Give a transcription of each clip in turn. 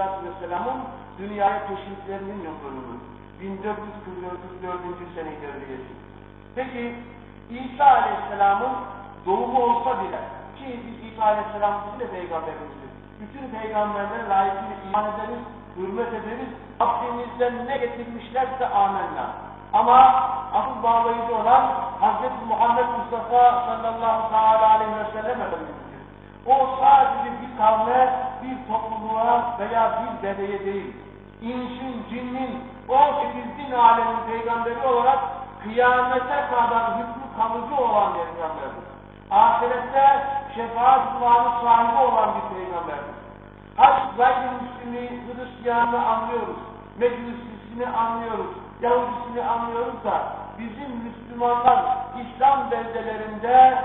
Aleyhisselatü Vesselam'ın dünyaya teşriflerinin yıl dönümü. 1444 sene ilerleyesi. Peki İsa Aleyhisselam'ın doğumu olsa bile ki biz İsa Aleyhisselam de peygamberimizdir. Bütün peygamberlere layıkıyla iman ederiz, hürmet ederiz. Rabbimizden ne getirmişlerse amenna. Ama asıl bağlayıcı olan Hz. Muhammed Mustafa sallallahu aleyhi ve sellem Efendimiz'dir. O sadece bir kavme, bir topluluğa veya bir bedeye değil, insin, cinnin, o bin alemin peygamberi olarak kıyamete kadar hükmü kalıcı olan peygamberdir. Ahirette şefaat duanı sahibi olan bir peygamberdir. Haç gayrimüslimi, Hristiyanını anlıyoruz, Meclisisini anlıyoruz, Yahudisini anlıyoruz da bizim Müslümanlar İslam beldelerinde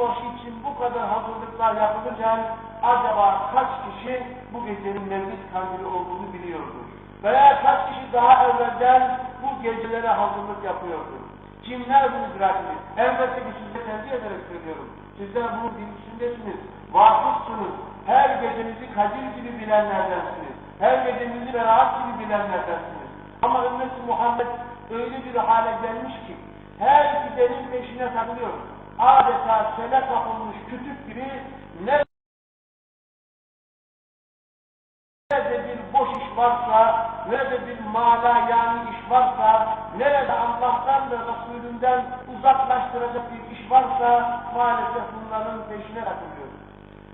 yılbaşı için bu kadar hazırlıklar yapılırken acaba kaç kişi bu gecenin Mevlid kandili olduğunu biliyordur? Veya kaç kişi daha evvelden bu gecelere hazırlık yapıyordu? Kimler bunu idrak ediyor? Elbette ki size tercih ederek söylüyorum. Sizler bunun bilgisindesiniz, vakıfsınız. Her gecenizi kadir gibi bilenlerdensiniz. Her gecenizi beraat gibi bilenlerdensiniz. Ama ümmeti Muhammed öyle bir hale gelmiş ki her gidenin peşine takılıyor. Adeta sele kapılmış kütük gibi ne nerede bir boş iş varsa, nerede bir mala yani iş varsa, nerede Allah'tan ve Resulünden uzaklaştıracak bir iş varsa maalesef bunların peşine takılıyor.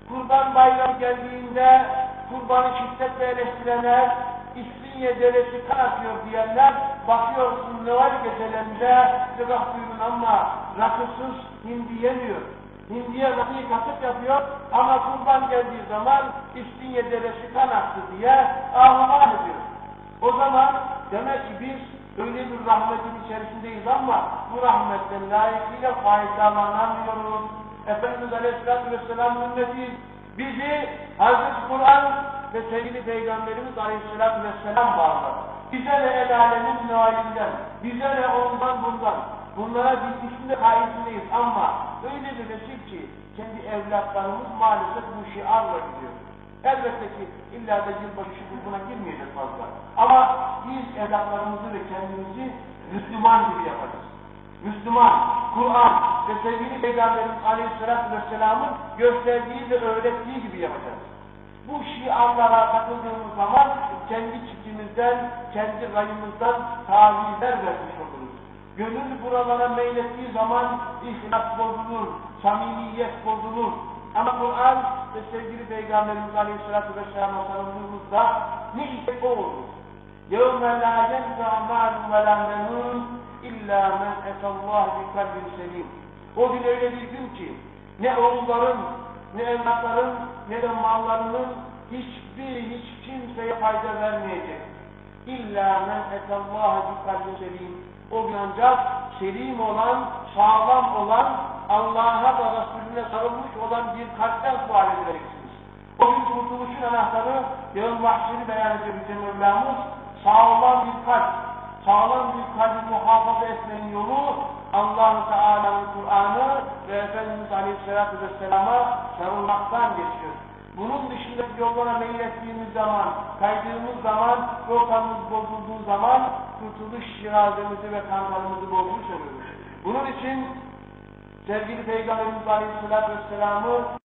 Kurban bayramı geldiğinde kurbanı şiddetle eleştirenler, İstinye deresi kan atıyor diyenler, bakıyorsun Noel gecelerinde sıcak suyun ama rakısız hindi yemiyor. Hindiye rakıyı katıp yapıyor ama kurban geldiği zaman İstinye deresi kan aktı diye ağlaman ediyor. O zaman demek ki biz öyle bir rahmetin içerisindeyiz ama bu rahmetten layıkıyla faydalanamıyoruz. Efendimiz Aleyhisselatü Vesselam'ın ümmeti bizi Hazreti Kur'an ve sevgili Peygamberimiz Aleyhisselatü Vesselam bağlar. Bize ne el alemin bize ne ondan bundan. Bunlara bilgisinde kaidesindeyiz ama öyle bir nesil ki kendi evlatlarımız maalesef bu şiarla gidiyor. Elbette ki illa da yılbaşı şubuna girmeyecek fazla. Ama biz evlatlarımızı ve kendimizi Müslüman gibi yaparız. Müslüman, Kur'an ve sevgili Peygamberimiz Aleyhisselatü Vesselam'ın gösterdiği ve öğrettiği gibi yapacağız Bu şiarlara takıldığımız zaman kendi çiftçimizden, kendi rayımızdan tavizler vermiş oluruz. Gönül buralara meylettiği zaman ihlas bozulur, samimiyet bozulur. Ama Kur'an ve sevgili Peygamberimiz Aleyhisselatü Vesselam'a sarıldığımızda ne ise o olur. يَوْمَ لَا يَنْفَعَ مَالٌ وَلَا مَنُونَ اِلَّا مَنْ اَتَ اللّٰهِ بِقَلْبٍ سَلِيمٍ O gün öyle bir gün ki ne oğulların, ne evlatların, ne de mallarının hiçbir hiç kimseye fayda vermeyecek. İlla men etallaha bi kalbin selim. O gün ancak selim olan, sağlam olan, Allah'a ve Resulüne sarılmış olan bir kalpten sual edeceksiniz. O gün kurtuluşun anahtarı, yarın mahşeri beyan Yüce Mevlamız, sağlam bir kalp, sağlam bir kalbi muhafaza etmenin yolu, allah Teala'nın Kur'an'ı ve Efendimiz Aleyhisselatü Vesselam'a sarılmaktan geçiyor. Bunun dışında yollara meylettiğimiz zaman, kaydığımız zaman, rotamız bozulduğu zaman kurtuluş şirazemizi ve kanlarımızı bozmuş oluyoruz. Bunun için sevgili Peygamberimiz Aleyhisselatü Vesselam'ı